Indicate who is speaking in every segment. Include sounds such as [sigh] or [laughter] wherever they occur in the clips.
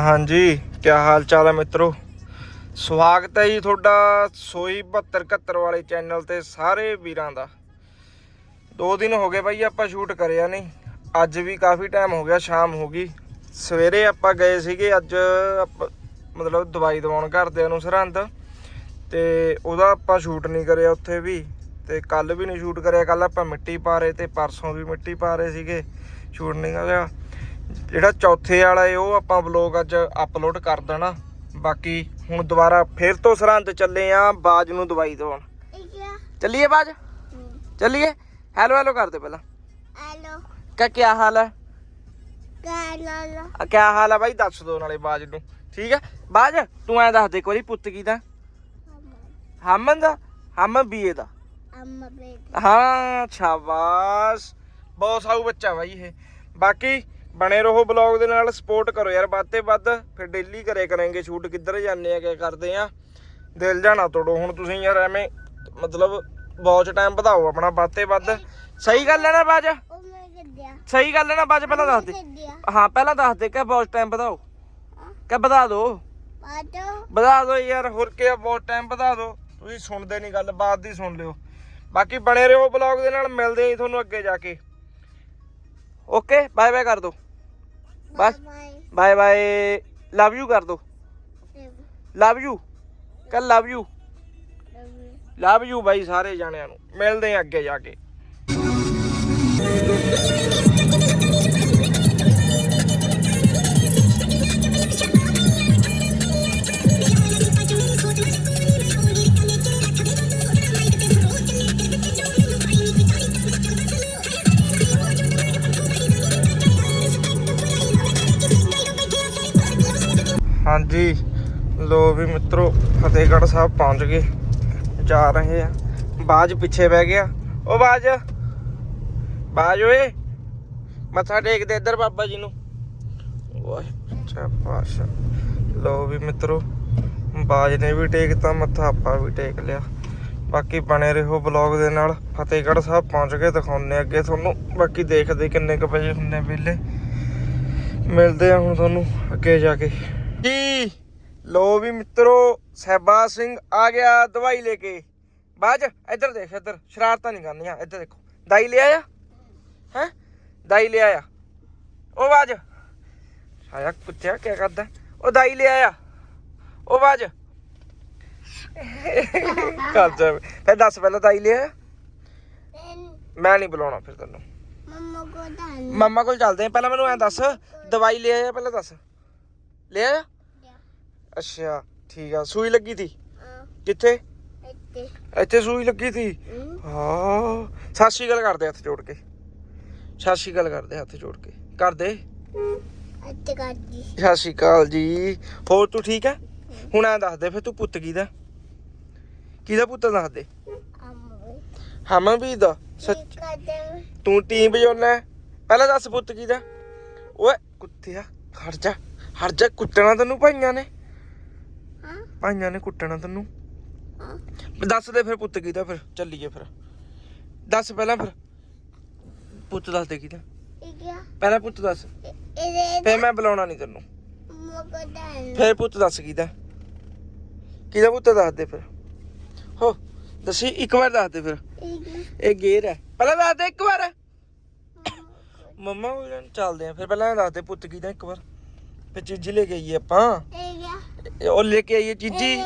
Speaker 1: ਹਾਂਜੀ ਕੀ ਹਾਲ ਚਾਲ ਹੈ ਮਿੱਤਰੋ? ਸਵਾਗਤ ਹੈ ਜੀ ਤੁਹਾਡਾ ਸੋਈ 72 71 ਵਾਲੇ ਚੈਨਲ ਤੇ ਸਾਰੇ ਵੀਰਾਂ ਦਾ। ਦੋ ਦਿਨ ਹੋ ਗਏ ਬਾਈ, ਆਪਾਂ ਸ਼ੂਟ ਕਰਿਆ ਨਹੀਂ। ਅੱਜ ਵੀ ਕਾਫੀ ਟਾਈਮ ਹੋ ਗਿਆ, ਸ਼ਾਮ ਹੋ ਗਈ। ਸਵੇਰੇ ਆਪਾਂ ਗਏ ਸੀਗੇ ਅੱਜ ਆਪਾਂ- ਮਤਲਬ ਦਵਾਈ ਦਵਾਉਣ ਘਰਦਿਆਂ ਨੂੰ ਸਰਹੰਦ। ਤੇ ਉਹਦਾ ਆਪਾਂ ਸ਼ੂਟ ਨਹੀਂ ਕਰਿਆ ਉੱਥੇ ਵੀ। ਤੇ ਕੱਲ ਵੀ ਨਹੀਂ ਸ਼ੂਟ ਕਰਿਆ ਕੱਲ ਆਪਾਂ ਮਿੱਟੀ ਪਾ ਰਹੇ ਤੇ ਪਰਸੋਂ ਵੀ ਮਿੱਟੀ ਪਾ ਰਹੇ ਸੀਗੇ। ਸ਼ੂਟ ਨਹੀਂ ਕਰਿਆ। ਜਿਹੜਾ ਚੌਥੇ ਵਾਲਾ ਏ ਉਹ ਆਪਾਂ ਵਲੋਗ ਅੱਜ ਅਪਲੋਡ ਕਰ ਦੇਣਾ। ਬਾਕੀ ਹੁਣ ਦੁਬਾਰਾ ਫੇਰ ਤੋਂ ਸਰਹੰਦ ਚੱਲੇ ਆ ਬਾਜ ਨੂੰ ਦਵਾਈ ਦਵਾਉਣ। ਚੱਲੀਏ ਬਾਜ? ਚੱਲੀਏ? ਹੈਲੋ ਹੈਲੋ ਕਰਦੇ ਪਹਿਲਾਂ।
Speaker 2: ਹੈਲੋ
Speaker 1: ਕਾ ਕੀ ਹਾਲ ਹੈ ਕੀ ਹਾਲ ਹੈ ਬਾਈ? ਦੱਸ ਦੋ ਨਾਲੇ ਬਾਜ ਨੂੰ। ਠੀਕ ਹੈ ਬਾਜ ਤੂੰ ਐ ਦੱਸ ਦੇ ਵਾਰੀ ਪੁੱਤ ਕੀ ਦਾ? ਹਮਨ ਦਾ? ਹਮਨ ਬੀਏ ਦਾ। ਹਾਂ ਸ਼ਾਬਾਸ਼। ਬਹੁਤ ਸਾਊ ਬੱਚਾ ਬਾਈ ਇਹ। ਬਾਕੀ ਬਣੇ ਰਹੋ ਬਲੌਗ ਦੇ ਨਾਲ ਸਪੋਰਟ ਕਰੋ ਯਾਰ ਵੱਧ ਤੇ ਵੱਧ ਫਿਰ ਡੇਲੀ ਕਰੇ ਕਰਾਂਗੇ ਸ਼ੂਟ ਕਿੱਧਰ ਜਾਂਦੇ ਆ ਕੀ ਕਰਦੇ ਆ। ਦਿਲ ਜਾਣਾ ਤੋੜੋ ਹੁਣ ਤੁਸੀਂ ਯਾਰ ਐਵੇਂ ਮਤਲਬ ਵਾਚ ਟਾਈਮ ਵਧਾਓ ਆਪਣਾ ਵੱਧ ਤੇ ਵੱਧ। ਸਹੀ ਗੱਲ ਹੈ ਨਾ ਬਾਜ? ਸਹੀ ਗੱਲ ਹੈ ਨਾ ਬਾਜ ਪਹਿਲਾਂ ਦੱਸ ਦੇ। ਹਾਂ ਪਹਿਲਾਂ ਦੱਸ ਦੇ ਕਿ ਵਾਚ ਟਾਈਮ ਵਧਾਓ? ਕਿ ਵਧਾ ਦਿਓ ਵਧਾ ਦਿਓ ਯਾਰ ਹੋਰ ਕੀ ਬਹੁਤ ਟਾਈਮ ਵਧਾ ਦਿਓ ਤੁਸੀਂ ਸੁਣਦੇ ਨਹੀਂ ਗੱਲ ਬਾਤ ਦੀ ਸੁਣ ਲਿਓ। ਬਾਕੀ ਬਣੇ ਰਹੋ ਬਲੌਗ ਦੇ ਨਾਲ ਮਿਲਦੇ ਆਂ ਤੁਹਾਨੂੰ ਅੱਗੇ ਜਾ ਕੇ। ਓਕੇ ਬਾਏ ਬਾਏ ਕਰ ਦਿਓ ਬਸ।
Speaker 2: ਬਾਏ
Speaker 1: ਬਾਏ ਲਵ ਯੂ ਕਰ ਦਿਓ ਲਵ ਯੂ ਕੱਲ love you love you bye ਸਾਰੇ ਜਾਣਿਆਂ ਨੂੰ। ਮਿਲਦੇ ਆਂ ਅੱਗੇ ਜਾ ਕੇ। ਫਤਿਹਗੜ੍ਹ ਸਾਹਿਬ ਪਹੁੰਚ ਗਏ। ਜਾ ਰਹੇ ਆ। ਬਾਜ ਪਿੱਛੇ ਬਹਿ ਗਿਆ। ਓ ਬਾਜ ਬਾਜ ਓਏ। ਮੱਥਾ ਟੇਕ ਦੇ ਇੱਧਰ ਬਾਬਾ ਜੀ ਨੂੰ। ਵਾਹ ਅੱਛਾ ਪਾਸ਼ਾ ਲੋ ਵੀ ਮਿੱਤਰੋ, ਬਾਜ ਨੇ ਵੀ ਟੇਕਤਾ ਮੱਥਾ ਆਪਾਂ ਵੀ ਟੇਕ ਲਿਆ। ਬਾਕੀ ਬਣੇ ਰਹੋ ਬਲੌਗ ਦੇ ਨਾਲ। ਫਤਿਹਗੜ੍ਹ ਸਾਹਿਬ ਪਹੁੰਚ ਕੇ ਦਿਖਾਉਂਦੇ ਅੱਗੇ ਤੁਹਾਨੂੰ। ਬਾਕੀ ਦੇਖਦੇ ਕਿੰਨੇ ਕੁ ਵਜੇ ਹੁੰਦੇ ਵੇਲੇ ਮਿਲਦੇ ਆ ਹੁਣ ਤੁਹਾਨੂੰ ਅੱਗੇ ਜਾ ਕੇ। ਜੀ! ਲੋ ਵੀ ਮਿੱਤਰੋ ਸਹਿਬਾ ਸਿੰਘ ਆ ਗਿਆ ਦਵਾਈ ਲੈ ਕੇ। ਬਾਜ ਇੱਧਰ ਦੇਖ ਇੱਧਰ ਸ਼ਰਾਰਤਾਂ ਨਹੀਂ ਕਰਨੀਆਂ ਇੱਧਰ ਦੇਖੋ। ਦਾਈ ਲੈ ਆਇਆ? ਹੈ? ਦਾਈ ਲੈ ਆਇਆ। ਉਹ ਬਾਜ ਆਇਆ ਕੁੱਤਿਆ ਕੀ ਕਰਦਾ? ਉਹ ਦਾਈ ਲੈ ਆਇਆ। ਉਹ ਬਾਜ ਕਰ [laughs] ਜਾ ਫਿਰ ਦੱਸ ਪਹਿਲਾਂ ਦਾਈ ਲੈ ਆਇਆ। ਮੈਂ ਨਹੀਂ ਬੁਲਾਉਣਾ ਫਿਰ ਤੈਨੂੰ।
Speaker 2: ਮੰਮਾ ਕੋ ਦਾਨ
Speaker 1: ਮੰਮਾ ਕੋਲ ਚੱਲਦੇ ਆ। ਪਹਿਲਾਂ ਮੈਨੂੰ ਐਂ ਦੱਸ ਦਵਾਈ ਲੈ ਆਇਆ ਪਹਿਲਾਂ ਦੱਸ। ਲੈ ਆਇਆ? ਅੱਛਾ ਠੀਕ ਆ। ਸੂਈ ਲੱਗੀ ਸੀ ਕਿੱਥੇ?
Speaker 2: ਇੱਥੇ।
Speaker 1: ਇੱਥੇ ਸੂਈ ਲੱਗੀ ਸੀ ਹਾਂ। ਸਤਿ ਸ਼੍ਰੀ ਅਕਾਲ ਕਰਦੇ ਹੱਥ ਜੋੜ ਕੇ। ਸਤਿ ਸ਼੍ਰੀ ਅਕਾਲ ਕਰਦੇ ਹੱਥ ਜੋੜ ਕੇ। ਕਰਦੇ
Speaker 2: ਇੱਥੇ ਕਾਜੀ
Speaker 1: ਸਤਿ ਸ਼੍ਰੀ ਅਕਾਲ ਜੀ। ਹੋਰ ਤੂੰ ਠੀਕ ਹੈ ਹੁਣ ਐਂ ਦੱਸ ਦੇ ਫਿਰ ਤੂੰ ਪੁੱਤ ਕਿਹਦਾ? ਕਿਹਦਾ ਪੁੱਤ ਦੱਸ ਦੇ?
Speaker 2: ਅੰਮਾ
Speaker 1: ਹਮਨ ਵੀ ਦਾ ਸੱਚ।
Speaker 2: ਕਦਮ
Speaker 1: ਤੂੰ। ਟੀਮ ਵਜਾਉਣਾ ਹੈ? ਪਹਿਲਾਂ ਦੱਸ ਪੁੱਤ ਕਿਹਦਾ? ਓਏ ਕੁੱਤਿਆ ਹਟ ਜਾ। ਹਟ ਜਾ ਕੁੱਟਣਾ ਤੈਨੂੰ ਭਾਈਆਂ ਨੇ।
Speaker 2: ਹਾਂ
Speaker 1: ਭਾਈਆਂ ਨੇ ਕੁੱਟਣਾ ਤੈਨੂੰ। ਦੱਸ ਦੇ ਫਿਰ ਪੁੱਤ ਕਿਹਦਾ ਫਿਰ ਚੱਲੀਏ ਫਿਰ। ਦੱਸ ਪਹਿਲਾਂ ਫਿਰ। ਪੁੱਤ ਦੱਸ ਦੇ ਕਿਹਦਾ ਪਹਿਲਾਂ ਪੁੱਤ ਦੱਸ। ਫਿਰ ਮੈਂ ਬੁਲਾਉਣਾ ਨਹੀਂ ਤੈਨੂੰ। ਫਿਰ ਪੁੱਤ ਦੱਸ ਕਿਹਦਾ ਕਿਹਦਾ ਪੁੱਤ ਦੱਸ ਦੇ ਫਿਰ। ਹੋ ਦੱਸੀ ਇੱਕ ਵਾਰ ਦੱਸ ਦੇ ਫਿਰ।
Speaker 2: ਇਹ
Speaker 1: ਗੇਰ ਹੈ। ਪਹਿਲਾਂ ਦੱਸ ਦੇ ਇੱਕ ਵਾਰ। ਮੰਮਾ ਉਹ ਚੱਲਦੇ ਆ। ਫਿਰ ਪਹਿਲਾਂ ਦੱਸ ਦੇ ਪੁੱਤ ਕਿਹਦਾ ਇੱਕ ਵਾਰ। ਫਿਰ ਚੀਜ਼ੀ ਲੈ ਆਈਏ ਆਪਾਂ। ਉਹ ਲੈ ਕੇ ਆਈਏ ਚੀਜ਼ੀ।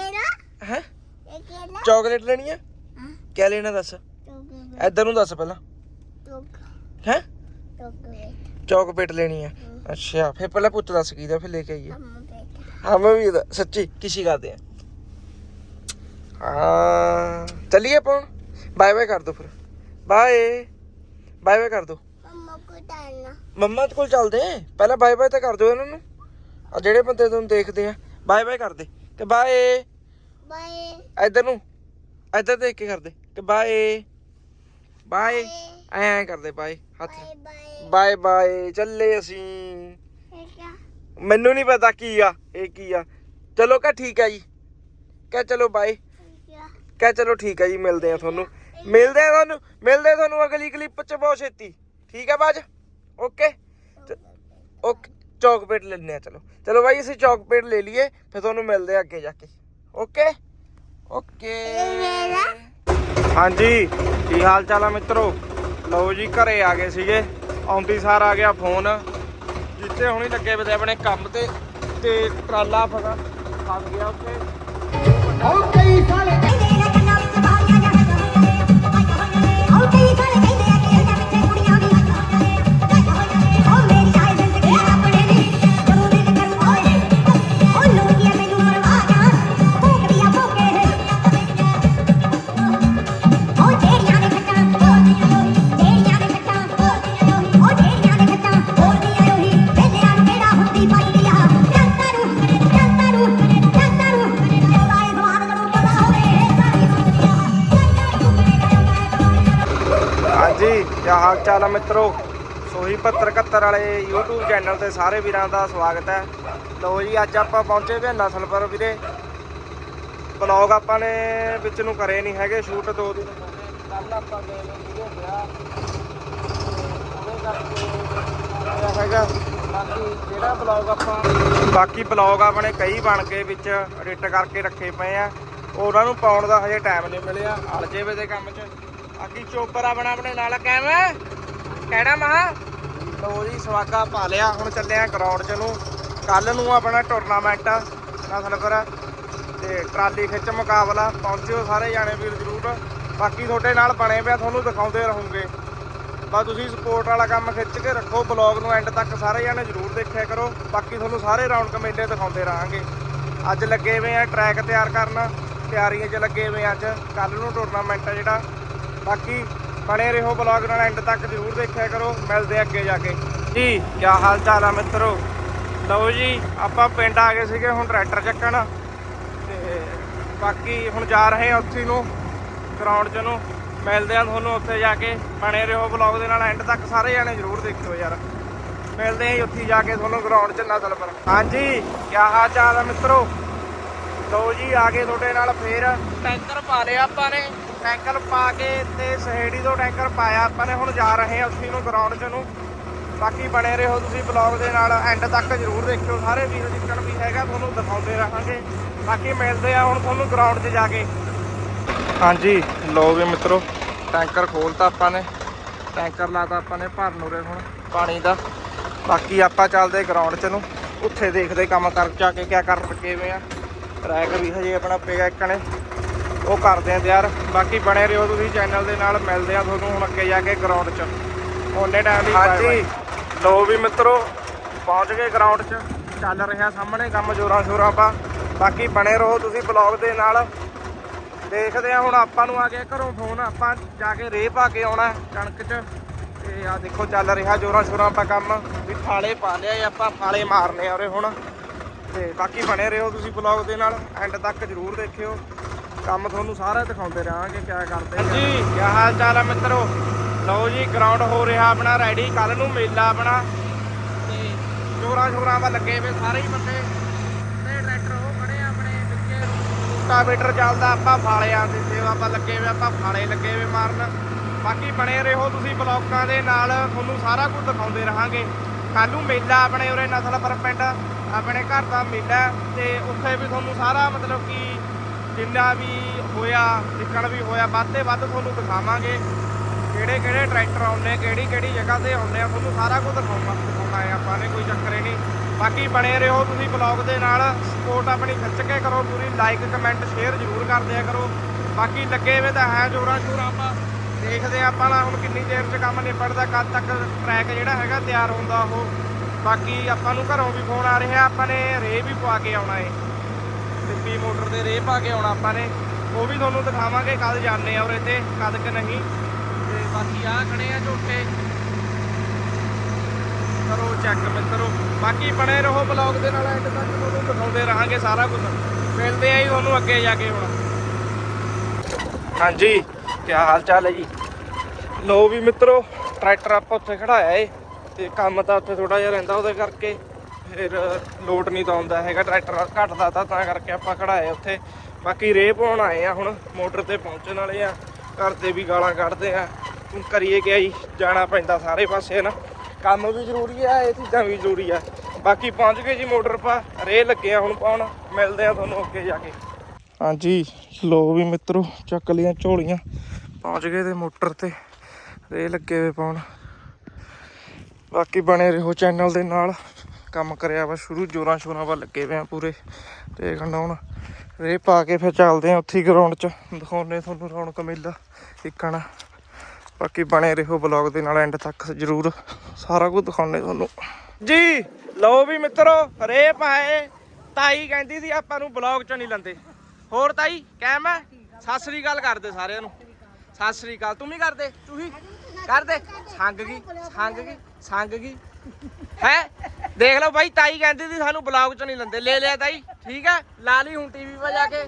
Speaker 1: ਹੈ? ਚਾਕਲੇਟ ਲੈਣੀ ਆ? ਕਿਆ ਲੈਣਾ ਦੱਸ? ਇੱਧਰ ਨੂੰ ਦੱਸ ਪਹਿਲਾਂ। ਹੈ?
Speaker 2: ਟੋਕ
Speaker 1: ਚੌਕਪੇਟ ਲੈਣੀ ਆ। ਅੱਛਾ ਫਿਰ ਪਹਿਲਾਂ ਪੁੱਤ ਦੱਸ ਕਿਹਦਾ ਫਿਰ ਲੈ ਕੇ ਆਈਏ। ਹਾਂ ਮੈਂ ਵੀ ਸੱਚੀ ਕਿਸੀ ਕਰਦੇ ਆ। ਹਾਂ। ਚੱਲੀਏ ਆਪਾਂ ਬਾਏ ਬਾਏ ਕਰ ਦੋ ਫਿਰ। ਬਾਏ ਬਾਏ ਬਾਏ ਕਰ ਦੋ।
Speaker 2: ਮੰਮਾ ਕੋ ਦਾਨ
Speaker 1: ਮੰਮਾ ਕੋਲ ਚੱਲਦੇ ਪਹਿਲਾਂ ਬਾਏ ਬਾਏ ਤਾਂ ਕਰ ਦਿਓ ਇਹਨਾਂ ਨੂੰ। ਆ ਜਿਹੜੇ ਬੰਦੇ ਤੁਹਾਨੂੰ ਦੇਖਦੇ ਆ। ਬਾਏ ਬਾਏ ਕਰਦੇ ਕਿ ਬਾਏ।
Speaker 2: ਬਾਏ।
Speaker 1: ਇੱਧਰ ਨੂੰ। ਇੱਧਰ ਦੇਖ ਕੇ ਕਰਦੇ ਕਿ ਬਾਏ। ਬਾਏ। ਐਂ ਐਂ ਕਰਦੇ ਬਾਏ ਹੱਥ।
Speaker 2: Bye bye.
Speaker 1: ਚੱਲੇ ਅਸੀਂ। ਮੈਨੂੰ ਨਹੀਂ ਪਤਾ ਕੀ ਆ ਇਹ ਕੀ ਆ। ਚਲੋ ਕਹ ਠੀਕ ਆ ਜੀ। ਕਹ ਚਲੋ ਬਾਏ। ਕਹ ਚਲੋ ਠੀਕ ਆ ਜੀ ਮਿਲਦੇ ਆ ਤੁਹਾਨੂੰ। ਮਿਲਦੇ ਆ ਤੁਹਾਨੂੰ। ਮਿਲਦੇ ਆ ਤੁਹਾਨੂੰ ਅਗਲੀ ਕਲਿੱਪ ਚ ਬਹੁਤ ਛੇਤੀ। ਠੀਕ ਆ ਬਾਜ। ਓਕੇ। ਓਕੇ। ਚੌਕਪੇਟ ਲੈਣੇ ਆ ਚਲੋ। ਚਲੋ ਬਾਈ, ਅਸੀਂ ਚੌਕਪੇਟ ਲੈ ਲਈਏ, ਫਿਰ ਤੁਹਾਨੂੰ ਮਿਲਦੇ ਆ ਅੱਗੇ ਜਾ ਕੇ। ਓਕੇ? ਓਕੇ। ਹਾਂਜੀ, ਕੀ ਹਾਲ ਚਾਲ ਆ ਮਿੱਤਰੋ? ਲਓ ਜੀ, ਘਰੇ ਆ ਗਏ ਸੀਗੇ। ਆਉਂਦੀ ਸਾਰ ਆ ਗਿਆ ਫੋਨ। ਜਿੱਥੇ ਹੁਣੇ ਲੱਗੇ ਵੇ ਆਪਣੇ ਕੰਮ ਤੇ ਤੇ ਟਰਾਲਾ ਫਗਾ ਫਸ ਗਿਆ ਉੱਥੇ। ਹਾਂਜੀ ਕੀ ਹਾਲ ਚਾਲ ਆ ਮਿੱਤਰੋ? ਸੋਹੀ 7571 ਵਾਲੇ YouTube ਚੈਨਲ ਤੇ ਸਾਰੇ ਵੀਰਾਂ ਦਾ ਸਵਾਗਤ ਹੈ। ਲਓ ਜੀ, ਅੱਜ ਆਪਾਂ ਪਹੁੰਚੇ ਵੇ ਨਸਲਪੁਰ ਵੀਰੇ। ਬਲੌਗ ਆਪਾਂ ਨੇ ਵਿੱਚ ਨੂੰ ਕਰੇ ਨਹੀਂ ਹੈਗੇ ਸ਼ੂਟ ਦੋ ਦਿਨ ਹੋ ਕੱਲ ਆਪਾਂ ਗਏ ਨੇ ਵੀਡੀਓ ਵਿਆਹ। ਕਰਕੇ ਹੈਗਾ ਬਾਕੀ ਜਿਹੜਾ ਬਲੌਗ ਆਪਾਂ ਬਾਕੀ ਬਲੌਗ ਆਪਣੇ ਕਈ ਬਣ ਕੇ ਵਿੱਚ ਐਡਿਟ ਕਰਕੇ ਰੱਖੇ ਪਏ ਆ। ਉਹਨਾਂ ਨੂੰ ਪਾਉਣ ਦਾ ਹਜੇ ਟਾਈਮ ਨਹੀਂ ਮਿਲਿਆ। ਅਲਜੇਵੇ ਦੇ ਕੰਮ 'ਚ। ਬਾਕੀ ਚੋਪਰ ਆਪਣਾ ਆਪਣੇ ਨਾਲ ਕਿਵੇਂ ਕਿਹੜਾ ਮਹਾ? ਲੋ ਜੀ, ਸਵਾਗਾ ਪਾ ਲਿਆ, ਹੁਣ ਚੱਲੇ ਆ ਗਰਾਊਂਡ 'ਚ ਨੂੰ। ਕੱਲ ਨੂੰ ਆਪਣਾ ਟੂਰਨਾਮੈਂਟ ਨਸਲਪੁਰ। ਤੇ ਟਰਾਲੀ ਖਿੱਚ ਮੁਕਾਬਲਾ, ਪਹੁੰਚਿਓ ਸਾਰੇ ਜਾਣੇ ਵੀਰ ਜਰੂਰ। ਬਾਕੀ ਤੁਹਾਡੇ ਨਾਲ ਬਣੇ ਪਿਆ, ਤੁਹਾਨੂੰ ਦਿਖਾਉਂਦੇ ਰਹੂੰਗੇ। ਬਸ ਤੁਸੀਂ ਸਪੋਰਟ ਵਾਲਾ ਕੰਮ ਖਿੱਚ ਕੇ ਰੱਖੋ ਬਲੌਗ ਨੂੰ ਐਂਡ ਤੱਕ ਸਾਰੇ ਜਾਣੇ ਜਰੂਰ ਦੇਖਿਆ ਕਰੋ। ਬਾਕੀ ਤੁਹਾਨੂੰ ਸਾਰੇ ਰੌਣਕ ਮੇਲੇ ਦਿਖਾਉਂਦੇ ਰਹਾਂਗੇ। ਅੱਜ ਲੱਗੇ ਹੋਏ ਆ ਟਰੈਕ ਤਿਆਰ ਕਰਨ, ਤਿਆਰੀਆਂ 'ਚ ਲੱਗੇ ਹੋਏ ਅੱਜ। ਕੱਲ ਨੂੰ ਟੂਰਨਾਮੈਂਟ ਆ ਜਿਹੜਾ। ਬਾਕੀ ਬਣੇ ਰਹੋ ਬਲੌਗ ਨਾਲ ਐਂਡ ਤੱਕ ਜਰੂਰ ਦੇਖਿਆ ਕਰੋ। ਮਿਲਦੇ ਅੱਗੇ ਜਾ ਕੇ। ਜੀ ਕੀ ਹਾਲ ਚਾਲ ਆ ਮਿੱਤਰੋ? ਲਓ ਜੀ, ਆਪਾਂ ਪਿੰਡ ਆ ਗਏ ਸੀਗੇ, ਹੁਣ ਟਰੈਕਟਰ ਚੱਕਣ। ਤੇ ਬਾਕੀ ਹੁਣ ਜਾ ਰਹੇ ਆ ਉੱਥੇ ਨੂੰ ਗਰਾਊਂਡ 'ਚ ਨੂੰ। ਮਿਲਦੇ ਆ ਤੁਹਾਨੂੰ ਉੱਥੇ ਜਾ ਕੇ। ਬਣੇ ਰਹੋ ਬਲੌਗ ਦੇ ਨਾਲ ਐਂਡ ਤੱਕ, ਸਾਰੇ ਜਾਣੇ ਜਰੂਰ ਦੇਖਿਓ ਯਾਰ। ਮਿਲਦੇ ਆ ਜੀ ਉੱਥੇ ਜਾ ਕੇ ਤੁਹਾਨੂੰ ਗਰਾਊਂਡ 'ਚ ਨਸਲ ਪਰ। ਹਾਂਜੀ ਕੀ ਹਾਲ ਚਾਲ ਆ ਮਿੱਤਰੋ? ਲਓ ਜੀ, ਆ ਗਏ ਤੁਹਾਡੇ ਨਾਲ ਫੇਰ। ਟੈਂਕਰ ਪਾ ਲਿਆ ਆਪਾਂ ਨੇ। ਟੈਂਕਰ ਪਾ ਕੇ ਤੇ ਸਹੇੜੀ ਤੋਂ ਟੈਂਕਰ ਪਾਇਆ। ਆਪਾਂ ਨੇ ਹੁਣ ਜਾ ਰਹੇ ਹਾਂ ਅਸੀਂ ਨੂੰ ਗਰਾਊਂਡ 'ਚ ਨੂੰ। ਬਾਕੀ ਬਣੇ ਰਹੋ ਤੁਸੀਂ ਬਲੌਗ ਦੇ ਨਾਲ। ਐਂਡ ਤੱਕ ਜਰੂਰ ਦੇਖਿਓ। ਸਾਰੇ ਵੀਰ ਜਿੱਕਣ ਵੀ ਹੈਗਾ, ਤੁਹਾਨੂੰ ਦਿਖਾਉਂਦੇ ਰਹਾਂਗੇ। ਬਾਕੀ ਮਿਲਦੇ ਆ ਹੁਣ ਤੁਹਾਨੂੰ ਗਰਾਊਂਡ 'ਚ ਜਾ ਕੇ। ਹਾਂਜੀ ਲੋ ਵੀ ਮਿੱਤਰੋ, ਟੈਂਕਰ ਖੋਲਤਾ ਆਪਾਂ ਨੇ। ਟੈਂਕਰ ਲਾਤਾ ਆਪਾਂ ਨੇ ਭਰਨ ਉਰੇ ਹੁਣ, ਪਾਣੀ ਦਾ। ਬਾਕੀ ਆਪਾਂ ਚੱਲਦੇ ਗਰਾਊਂਡ 'ਚ ਨੂੰ। ਉੱਥੇ ਦੇਖਦੇ ਕੰਮ ਕਰ ਜਾ ਕੇ ਕਿਆ ਕਰ ਕਿਵੇਂ ਆ। ਟਰੈਕ ਵੀ ਹਜੇ ਆਪਣਾ ਪਿਆ ਇੱਕ ਨੇ। ਉਹ ਕਰਦੇ ਆ ਤਿਆਰ। ਬਾਕੀ ਬਣੇ ਰਹੋ ਤੁਸੀਂ ਚੈਨਲ ਦੇ ਨਾਲ ਮਿਲਦੇ ਆ ਤੁਹਾਨੂੰ ਹੁਣ ਅੱਗੇ ਜਾ ਕੇ ਗਰਾਊਂਡ 'ਚ। ਉਹਨੇ ਟਾਈਮ ਹੀ ਹਾਂਜੀ। ਲੋ ਵੀ ਮਿੱਤਰੋ ਪਹੁੰਚ ਗਏ ਗਰਾਊਂਡ 'ਚ। ਚੱਲ ਰਿਹਾ ਸਾਹਮਣੇ ਕੰਮ ਜੋਰਾਂ ਸ਼ੋਰਾਂ ਪਾ। ਬਾਕੀ ਬਣੇ ਰਹੋ ਤੁਸੀਂ ਬਲੌਗ ਦੇ ਨਾਲ। ਦੇਖਦੇ ਆ ਹੁਣ ਆਪਾਂ ਨੂੰ ਆ ਗਿਆ ਘਰੋਂ ਫੋਨ ਆਪਾਂ ਜਾ ਕੇ ਰੇਹ ਪਾ ਕੇ ਆਉਣਾ ਕਣਕ 'ਚ। ਤੇ ਆ ਦੇਖੋ ਚੱਲ ਰਿਹਾ ਜੋਰਾਂ ਸ਼ੋਰਾਂ ਪਾ ਕੰਮ। ਵੀ ਫਾਲੇ ਪਾ ਲਿਆ ਇਹ ਆਪਾਂ ਫਾਲੇ ਮਾਰਨੇ ਆ ਉਰੇ ਹੁਣ। ਤੇ ਬਾਕੀ ਬਣੇ ਰਹੋ ਤੁਸੀਂ ਬਲੌਗ ਦੇ ਨਾਲ। ਐਂਡ ਤੱਕ ਜਰੂਰ ਦੇਖਿਓ। ਕੰਮ ਤੁਹਾਨੂੰ ਸਾਰਾ ਦਿਖਾਉਂਦੇ ਰਹਾਂਗੇ ਕਿਆ ਕਰਦੇ ਜੀ ਕੀ ਹਾਲ ਚਾਲ ਆ ਮਿੱਤਰੋ? ਲਓ ਜੀ ਗਰਾਊਂਡ ਹੋ ਰਿਹਾ ਆਪਣਾ ਰੈਡੀ ਕੱਲ ਨੂੰ ਮੇਲਾ ਆਪਣਾ। ਤੇ ਜੋਰਾਂ ਸ਼ੋਰਾਂ ਵਾ ਲੱਗੇ ਵੇ ਸਾਰੇ ਹੀ ਬੰਦੇ। ਤੇ ਟਰੈਕਟਰ ਉਹ ਖੜੇ ਆ ਆਪਣੇ ਵਿੱਚੇ ਰੂਟਾਵੇਟਰ ਚੱਲਦਾ, ਆਪਾਂ ਫਾਲਿਆਂ ਦੇ ਸੇਵਾ ਆਪਾਂ ਲੱਗੇ ਵੇ ਆਪਾਂ ਫਾਲੇ ਲੱਗੇ ਵੇ ਮਾਰਨ। ਬਾਕੀ ਬਣੇ ਰਹੋ ਤੁਸੀਂ ਬਲੌਕਾਂ ਦੇ ਨਾਲ, ਤੁਹਾਨੂੰ ਸਾਰਾ ਕੁਝ ਦਿਖਾਉਂਦੇ ਰਹਾਂਗੇ। ਕੱਲ ਨੂੰ ਮੇਲਾ ਆਪਣੇ ਉਰੇ ਨਸਲਪੁਰ ਪਿੰਡ, ਆਪਣੇ ਘਰ ਦਾ ਮੇਲਾ ਹੈ। ਤੇ ਉੱਥੇ ਵੀ ਤੁਹਾਨੂੰ ਸਾਰਾ ਮਤਲਬ ਕਿ ਜਿੰਨਾ ਵੀ ਹੋਇਆ, ਜਿੱਕਣ ਵੀ ਹੋਇਆ, ਵੱਧ ਤੇ ਵੱਧ ਤੁਹਾਨੂੰ ਦਿਖਾਵਾਂਗੇ ਕਿਹੜੇ ਕਿਹੜੇ ਟਰੈਕਟਰ ਆਉਂਦੇ, ਕਿਹੜੀ ਕਿਹੜੀ ਜਗ੍ਹਾ ਤੇ ਆਉਂਦੇ ਆ, ਤੁਹਾਨੂੰ ਸਾਰਾ ਕੁਝ ਦਿਖਾਉਣਾ ਦਿਖਾਉਣਾ ਹੈ ਆਪਾਂ ਨੇ, ਕੋਈ ਚੱਕਰ ਹੀ ਨਹੀਂ। ਬਾਕੀ ਬਣੇ ਰਹੋ ਤੁਸੀਂ ਬਲੌਗ ਦੇ ਨਾਲ ਸਪੋਰਟ ਆਪਣੀ ਖਿੱਚ ਕੇ ਕਰੋ, ਪੂਰੀ ਲਾਈਕ ਕਮੈਂਟ ਸ਼ੇਅਰ ਜ਼ਰੂਰ ਕਰ ਦਿਆ ਕਰੋ। ਬਾਕੀ ਲੱਗੇ ਵੇ ਤਾਂ ਹੈ ਜੋਰਾਂ ਸ਼ੋਰਾਂ ਆਪਾਂ, ਦੇਖਦੇ ਆ ਆਪਾਂ ਨਾ ਹੁਣ ਕਿੰਨੀ ਦੇਰ 'ਚ ਕੰਮ ਨਿਬੜਦਾ, ਕਦ ਤੱਕ ਟਰੈਕ ਜਿਹੜਾ ਹੈਗਾ ਤਿਆਰ ਹੁੰਦਾ ਉਹ। ਬਾਕੀ ਆਪਾਂ ਨੂੰ ਘਰੋਂ ਵੀ ਫੋਨ ਆ ਰਿਹਾ, ਆਪਾਂ ਨੇ ਰੇ ਵੀ ਪਵਾ ਕੇ ਆਉਣਾ ਏ। ਡਿੱਪੀ ਮੋਟਰ ਦੇ ਰੇ ਪਾ ਕੇ ਆਉਣਾ ਆਪਾਂ ਨੇ। ਉਹ ਵੀ ਤੁਹਾਨੂੰ ਦਿਖਾਵਾਂਗੇ ਕਦ ਜਾਂਦੇ ਆ ਉਰੇ ਤੇ ਕਦ ਕਿ ਨਹੀਂ। ਤੇ ਬਾਕੀ ਆ ਖੜੇ ਆ ਝੋਟੇ। ਕਰੋ ਚੈੱਕ ਮਿੱਤਰੋ, ਬਾਕੀ ਬਣੇ ਰਹੋ ਬਲੌਗ ਦੇ ਨਾਲ, ਐਂਡ ਤੱਕ ਤੁਹਾਨੂੰ ਦਿਖਾਉਂਦੇ ਰਹਾਂਗੇ ਸਾਰਾ ਕੁਝ ਮਿਲਦੇ ਆ ਜੀ ਤੁਹਾਨੂੰ ਅੱਗੇ ਜਾ ਕੇ ਹੁਣ। ਹਾਂਜੀ ਕੀ ਹਾਲ ਚਾਲ ਹੈ ਜੀ? ਲੋ ਵੀ ਮਿੱਤਰੋ, ਟਰੈਕਟਰ ਆਪਾਂ ਉੱਥੇ ਖੜਾਇਆ ਏ, ਤੇ ਕੰਮ ਤਾਂ ਉੱਥੇ ਥੋੜਾ ਜਿਹਾ ਰਹਿੰਦਾ ਉਹਦੇ ਕਰਕੇ। ਫਿਰ ਲੋਟ ਨਹੀਂ ਤਾਂ ਆਉਂਦਾ ਹੈਗਾ, ਟਰੈਕਟਰ ਘਟਦਾ ਤਾਂ ਤਾਂ ਕਰਕੇ ਆਪਾਂ ਖੜਾਏ ਉੱਥੇ। ਬਾਕੀ ਰੇ ਪਾਉਣ ਆਏ ਆ ਹੁਣ, ਮੋਟਰ ਤੇ ਪਹੁੰਚਣ ਵਾਲੇ ਆ, ਘਰ ਤੇ ਵੀ ਗਾਲਾਂ ਕੱਢਦੇ ਆ। ਹੁਣ ਕਰੀਏ ਕਿ ਜੀ, ਜਾਣਾ ਪੈਂਦਾ ਸਾਰੇ ਪਾਸੇ ਨਾ ਕੰਮ ਵੀ ਜ਼ਰੂਰੀ ਆ, ਇਹ ਚੀਜ਼ਾਂ ਵੀ ਜ਼ਰੂਰੀ ਆ। ਬਾਕੀ ਪਹੁੰਚ ਗਏ ਜੀ ਮੋਟਰ ਪਾ ਰੇ ਲੱਗੇ ਆ ਹੁਣ ਪਾਉਣ, ਮਿਲਦੇ ਆ ਤੁਹਾਨੂੰ ਅੱਗੇ ਜਾ ਕੇ। ਹਾਂਜੀ, ਲੋ ਵੀ ਮਿੱਤਰੋ, ਚੱਕ ਲੀਆਂ ਝੋਲੀਆਂ। ਪਹੁੰਚ ਗਏ ਤੇ ਮੋਟਰ ਤੇ ਰੇ ਲੱਗੇ ਹੋਏ ਪਾਉਣ। ਬਾਕੀ ਬਣੇ ਰਹੋ ਚੈਨਲ ਦੇ ਨਾਲ। ਕੰਮ ਕਰਿਆ ਵਾ, ਸ਼ੁਰੂ ਜੋਰਾਂ ਸ਼ੋਰਾਂ ਵਾ ਲੱਗੇ ਵੇ ਆ ਪੂਰੇ। ਤੇ ਖੰਡਾਉਣ ਰੇ ਪਾ ਕੇ ਫਿਰ ਚੱਲਦੇ ਆ ਉੱਥੇ ਗਰਾਊਂਡ 'ਚ। ਦਿਖਾਉਣੇ ਤੁਹਾਨੂੰ ਰੌਣਕ ਮੇਲਾ ਇੱਕਣਾ ਬਾਕੀ ਬਣੇ ਰਹੋ ਬਲੌਗ ਦੇ ਨਾਲ ਐਂਡ ਤੱਕ ਜਰੂਰ। ਸਾਰਾ ਕੁਝ ਦਿਖਾਉਣੇ ਤੁਹਾਨੂੰ। ਜੀ, ਲਓ ਵੀ ਮਿੱਤਰੋ ਰੇ ਪਾਏ। ਤਾਈ ਕਹਿੰਦੀ ਸੀ ਆਪਾਂ ਨੂੰ ਬਲੌਗ 'ਚ ਨਹੀਂ ਲੰਦੇ। ਹੋਰ ਤਾਈ ਕਹਿ ਮੈਂ ਸਤਿ ਸ੍ਰੀ ਅਕਾਲ ਕਰਦੇ ਸਾਰਿਆਂ ਨੂੰ। ਸਤਿ ਸ੍ਰੀ ਅਕਾਲ, ਤੂੰ ਵੀ ਕਰਦੇ? ਤੂੰ ਕਰਦੇ? ਸੰਗ ਗਈ ਸੰਗ ਗਈ ਸੰਗ ਗਈ ਹੈ? ਦੇਖ ਲਓ ਬਾਈ, ਤਾਈ ਕਹਿੰਦੀ ਸੀ ਸਾਨੂੰ ਬਲੌਗ 'ਚ ਨਹੀਂ ਲੰਦੇ। ਲੈ ਲਿਆ ਤਾਈ, ਠੀਕ ਹੈ? ਲਾ ਲਈ ਹੁਣ ਟੀਵੀ 'ਤੇ ਜਾ ਕੇ।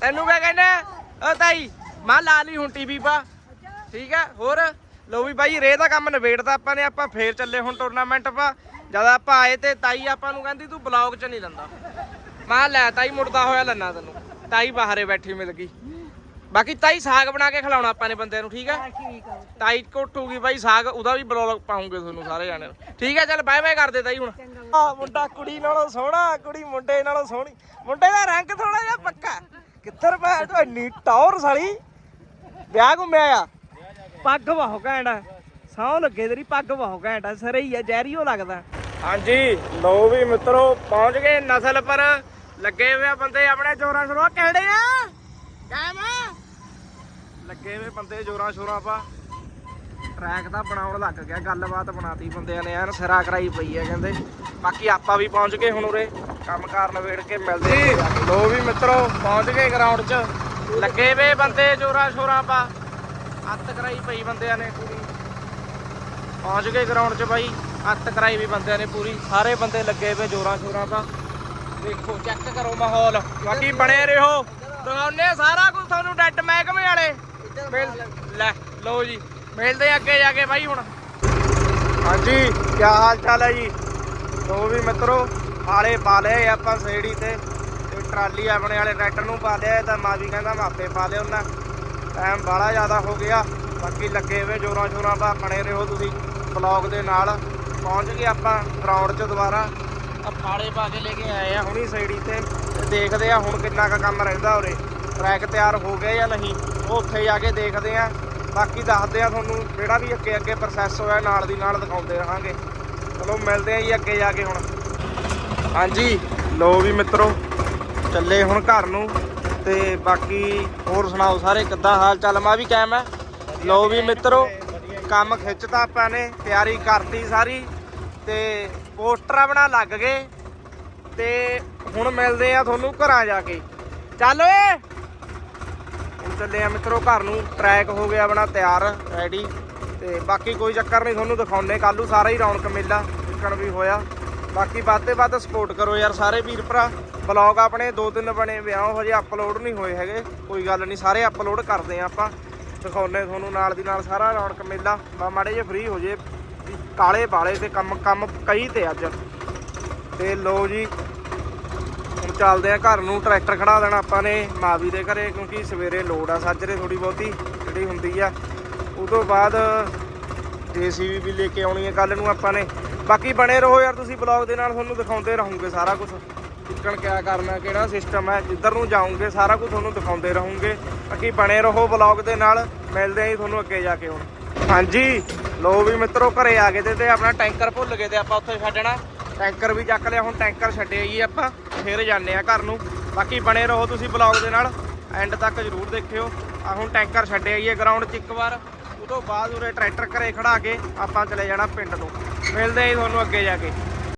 Speaker 1: ਤੈਨੂੰ ਕਿਆ ਕਹਿੰਦਾ? ਓ ਤਾਈ, ਮੈਂ ਲਾ ਲਈ ਹੁਣ ਟੀਵੀ ਪਾ। ਠੀਕ ਹੈ? ਹੋਰ? ਲੋ ਵੀ ਬਾਈ ਰੇ ਦਾ ਕੰਮ ਨਿਬੇੜਦਾ ਆਪਾਂ ਨੇ, ਆਪਾਂ ਫੇਰ ਚੱਲੇ ਹੁਣ ਟੂਰਨਾਮੈਂਟ ਪਾ। ਜਦ ਆਪਾਂ ਆਏ ਤੇ ਤਾਈ ਆਪਾਂ ਨੂੰ ਕਹਿੰਦੀ, ਤੂੰ ਬਲੌਗ 'ਚ ਨਹੀਂ ਲੰਦਾ। ਮੈਂ ਲੈ ਤਾਈ, ਮੁੜਦਾ ਹੋਇਆ ਲੰਨਾ ਤੈਨੂੰ। ਤਾਈ ਬਾਹਰੇ ਬੈਠੀ ਮਿਲ ਗਈ। ਬਾਕੀ ਤਾਈ ਸਾਗ ਬਣਾ ਕੇ ਖਿਲਾਉਣਾ ਆਪਾਂ ਨੇ ਬੰਦੇ ਨੂੰ ਠੀਕ ਹੈ? ਤਾਈ ਕੋਟੂਗੀ ਬਾਈ ਸਾਗ ਉਹਦਾ ਵੀ ਬਲੌਗ ਪਾਉਂਗੇ ਤੁਹਾਨੂੰ ਸਾਰੇ ਜਾਣੇ ਠੀਕ ਹੈ ਚੱਲ ਬਾਏ ਬਾਏ ਕਰਦੇ ਤਾਈ ਹੁਣ। ਆ ਮੁੰਡਾ ਕੁੜੀ ਨਾਲੋਂ ਸੋਹਣਾ ਕੁੜੀ ਮੁੰਡੇ ਨਾਲੋਂ ਸੋਹਣੀ। ਮੁੰਡੇ ਦਾ ਰੰਗ ਥੋੜਾ ਜਿਹਾ ਪੱਕਾ। ਕਿੱਧਰ ਪੈ ਤੂੰ ਇੰਨੀ ਟੌਰ ਸਾਲੀ? ਵਿਆਹ ਘੁੰਮਿਆ ਆ? ਪੱਗ ਵਾਹੋ ਘੈਂਟ ਸੌ ਲੱਗੇ ਤੇਰੀ ਪੱਗ ਵਾਹੋ ਘੈਂਟ ਸਰੇ ਹੀ ਆ ਜ਼ਹਿਰੀਓ ਲੱਗਦਾ। ਹਾਂਜੀ ਲੋ ਵੀ ਮਿੱਤਰੋ ਪਹੁੰਚ ਗਏ ਨਸਲ ਪਰ। ਲੱਗੇ ਹੋਏ ਆ ਬੰਦੇ ਆਪਣੇ ਜੋਰਾਂ ਸ਼ੋਰਾਂ। ਕਿਹੜੇ ਆ? ਕਾਇਮ ਲੱਗੇ ਵੇ ਬੰਦੇ ਜੋਰਾਂ ਸ਼ੋਰਾਂ ਪਾ। ਟਰੈਕ ਤਾਂ ਬਣਾਉਣ ਲੱਗ ਗਿਆ, ਗੱਲਬਾਤ ਬਣਾਤੀ ਬੰਦਿਆਂ ਨੇ, ਐਨ ਸਿਰਾ ਕਰਾਈ ਪਈ ਹੈ ਕਹਿੰਦੇ। ਬਾਕੀ ਆਪਾਂ ਵੀ ਪਹੁੰਚ ਗਏ ਹੁਣ ਉਰੇ, ਕੰਮ ਕਾਰ ਨਵੇੜ ਕੇ ਮਿਲਦੇ ਲੋ ਵੀ ਮਿੱਤਰੋ, ਪਹੁੰਚ ਗਏ ਗਰਾਊਂਡ 'ਚ। ਲੱਗੇ ਵੇ ਬੰਦੇ ਜੋਰਾਂ ਸ਼ੋਰਾਂ ਪਾ। ਅੱਤ ਕਰਾਈ ਪਈ ਬੰਦਿਆਂ ਨੇ ਪੂਰੀ। ਪਹੁੰਚ ਗਏ ਗਰਾਊਂਡ 'ਚ ਬਾਈ, ਅੱਤ ਕਰਾਈ ਵੀ ਬੰਦਿਆਂ ਨੇ ਪੂਰੀ। ਸਾਰੇ ਬੰਦੇ ਲੱਗੇ ਵੇ ਜੋਰਾਂ ਸ਼ੋਰਾਂ ਪਾ। ਦੇਖੋ ਚੈੱਕ ਕਰੋ ਮਾਹੌਲ। ਬਾਕੀ ਬਣੇ ਰਹੋ। ਦਿਖਾਉਨੇ ਸਾਰਾ ਕੁਝ ਤੁਹਾਨੂੰ ਡੈਡ ਮਹਿਕਮੇ ਵਾਲੇ। ਮਿਲ ਲੈ, ਲਓ ਜੀ। ਮਿਲਦੇ ਆ ਅੱਗੇ ਜਾ ਕੇ ਬਾਈ ਹੁਣ। ਹਾਂਜੀ ਕੀ ਹਾਲ ਚਾਲ ਹੈ ਜੀ? ਲੋ ਵੀ ਮਿੱਤਰੋ, ਆਲੇ ਪਾ ਲਏ ਆਪਾਂ ਸੇੜੀ ਤੇ। ਤੇ ਟਰਾਲੀ ਆਪਣੇ ਵਾਲੇ ਟਰੈਕਟਰ ਨੂੰ ਪਾ ਲਿਆ ਤਾਂ ਮਾਂ ਵੀ ਕਹਿੰਦਾ ਮਾਪੇ ਪਾ ਲਿਓ ਨਾ ਟਾਈਮ ਬਾਲਾ ਜ਼ਿਆਦਾ ਹੋ ਗਿਆ। ਬਾਕੀ ਲੱਗੇ ਹੋਏ ਜੋਰਾਂ ਸ਼ੋਰਾਂ ਪਾ, ਬਣੇ ਰਹੋ ਤੁਸੀਂ ਬਲੌਗ ਦੇ ਨਾਲ। ਪਹੁੰਚ ਗਏ ਆਪਾਂ ਗਰਾਊਂਡ 'ਚ ਦੁਬਾਰਾ। ਆ ਫਾਲੇ ਪਾ ਕੇ ਲੈ ਕੇ ਆਏ ਆ ਹੁਣੀ ਸੇੜੀ ਤੇ। ਤੇ ਦੇਖਦੇ ਆ ਹੁਣ ਕਿੰਨਾ ਕੁ ਕੰਮ ਰਹਿੰਦਾ ਉਰੇ। ਟਰੈਕ ਤਿਆਰ ਹੋ ਗਿਆ ਜਾਂ ਨਹੀਂ? ਉੱਥੇ ਜਾ ਕੇ ਦੇਖਦੇ ਆ। ਬਾਕੀ ਦੱਸਦੇ ਆ ਤੁਹਾਨੂੰ ਜਿਹੜਾ ਵੀ ਅੱਗੇ ਅੱਗੇ ਪ੍ਰੋਸੈਸ ਹੋਇਆ, ਨਾਲ ਦੀ ਨਾਲ ਦਿਖਾਉਂਦੇ ਰਹਾਂਗੇ। ਚਲੋ, ਮਿਲਦੇ ਆ ਜੀ ਅੱਗੇ ਜਾ ਕੇ ਹੁਣ। ਹਾਂਜੀ ਲੋ ਵੀ ਮਿੱਤਰੋ, ਚੱਲੇ ਹੁਣ ਘਰ ਨੂੰ। ਤੇ ਬਾਕੀ ਹੋਰ ਸੁਣਾਓ ਸਾਰੇ, ਕਿੱਦਾਂ ਹਾਲ ਚਾਲ ਮਾ ਵੀ ਕਾਇਮ ਹੈ ਲੋ ਵੀ ਮਿੱਤਰੋ, ਕੰਮ ਖਿੱਚਤਾ ਆਪਾਂ ਨੇ, ਤਿਆਰੀ ਕਰਤੀ ਸਾਰੀ। ਤੇ ਪੋਸਟਰ ਬਣਾ ਲੱਗ ਗਏ। ਤੇ ਹੁਣ ਮਿਲਦੇ ਆ ਤੁਹਾਨੂੰ ਘਰਾਂ ਜਾ ਕੇ। ਚੱਲ ਓਏ! ਚੱਲੇ ਆ ਮਿੱਤਰੋ, ਘਰ ਨੂੰ ਟਰੈਕ ਹੋ ਗਿਆ ਆਪਣਾ ਤਿਆਰ ਰੈਡੀ ਤੇ ਬਾਕੀ ਕੋਈ ਚੱਕਰ ਨਹੀਂ, ਤੁਹਾਨੂੰ ਦਿਖਾਉਣੇ ਕੱਲੂ ਸਾਰਾ ਹੀ ਰੌਣਕ ਮੇਲਾ ਵਿਕਣ ਵੀ ਹੋਇਆ। ਬਾਕੀ ਵੱਧ ਤੇ ਵੱਧ ਸਪੋਰਟ ਕਰੋ ਯਾਰ ਸਾਰੇ ਵੀਰ ਭਰਾ। ਬਲੌਗ ਆਪਣੇ ਦੋ ਤਿੰਨ ਬਣੇ ਵਿਆਹ ਹਜੇ ਅਪਲੋਡ ਨਹੀਂ ਹੋਏ ਹੈਗੇ। ਕੋਈ ਗੱਲ ਨਹੀਂ, ਸਾਰੇ ਅਪਲੋਡ ਕਰਦੇ ਆ ਆਪਾਂ। ਦਿਖਾਉਣੇ ਤੁਹਾਨੂੰ ਨਾਲ ਦੀ ਨਾਲ ਸਾਰਾ ਰੌਣਕ ਮੇਲਾ। ਬਾ ਮਾੜੇ ਜੇ ਫ੍ਰੀ ਹੋ ਜੇ ਕਾਲੇ ਬਾਲੇ ਤੇ ਕੰਮ ਕੰਮ ਕਈ ਤੇ ਅੱਜ। ਤੇ ਲੋ ਜੀ ਚੱਲਦੇ ਆ ਘਰ ਨੂੰ, ਟਰੈਕਟਰ ਖੜਾ ਦੇਣਾ ਆਪਾਂ ਨੇ ਮਾਵੀ ਦੇ ਘਰੇ ਕਿਉਂਕਿ ਸਵੇਰੇ ਲੋਡ ਆ ਸਾਜਰੇ ਥੋੜੀ ਬਹੁਤੀ, ਜਿਹੜੀ ਹੁੰਦੀ ਆ। ਉਹ ਤੋਂ ਬਾਅਦ ਜੀਸੀਬੀ ਵੀ ਲੈ ਕੇ ਆਉਣੀ ਹੈ ਕੱਲ ਨੂੰ ਆਪਾਂ ਨੇ। ਬਾਕੀ ਬਣੇ ਰਹੋ ਯਾਰ ਤੁਸੀਂ ਬਲੌਗ ਦੇ ਨਾਲ, ਤੁਹਾਨੂੰ ਦਿਖਾਉਂਦੇ ਰਹੂੰਗੇ ਸਾਰਾ ਕੁਝ ਕਿੱਕਣ ਕਿਆ ਕਰਨਾ, ਕਿਹੜਾ ਸਿਸਟਮ ਹੈ ਜਿੱਧਰ ਨੂੰ ਜਾਓਗੇ ਸਾਰਾ ਕੁਝ ਤੁਹਾਨੂੰ ਦਿਖਾਉਂਦੇ ਰਹੂੰਗੇ। ਬਾਕੀ ਬਣੇ ਰਹੋ ਬਲੌਗ ਦੇ ਨਾਲ, ਮਿਲਦੇ ਆਂ ਜੀ ਤੁਹਾਨੂੰ ਅੱਗੇ ਜਾ ਕੇ ਹੁਣ। ਹਾਂਜੀ ਲੋ ਵੀ ਮਿੱਤਰੋ ਘਰੇ ਆ ਗਏ ਤੇ ਤੇ ਆਪਣਾ ਟੈਂਕਰ ਭੁੱਲ ਗਏ ਤੇ ਆਪਾਂ ਉੱਥੇ ਛੱਡਣਾ। ਟੈਂਕਰ ਵੀ ਚੱਕ ਲਿਆ, ਹੁਣ ਟੈਂਕਰ ਛੱਡਿਆ ਜੀ ਆਪਾਂ। ਫਿਰ ਜਾਂਦੇ ਆ ਘਰ ਨੂੰ। ਬਾਕੀ ਬਣੇ ਰਹੋ ਤੁਸੀਂ ਬਲੌਗ ਦੇ ਨਾਲ। ਐਂਡ ਤੱਕ ਜਰੂਰ ਦੇਖਿਓ। ਆ ਹੁਣ ਟੈਂਕਰ ਛੱਡਿਆ ਜੀ ਗਰਾਊਂਡ 'ਚ ਇੱਕ ਵਾਰ। ਉਹ ਤੋਂ ਬਾਅਦ ਉਰੇ ਟਰੈਕਟਰ ਘਰੇ ਖੜਾ ਕੇ ਆਪਾਂ ਚਲੇ ਜਾਣਾ ਪਿੰਡ ਨੂੰ ਮਿਲਦੇ ਆਂ ਤੁਹਾਨੂੰ ਅੱਗੇ ਜਾ ਕੇ।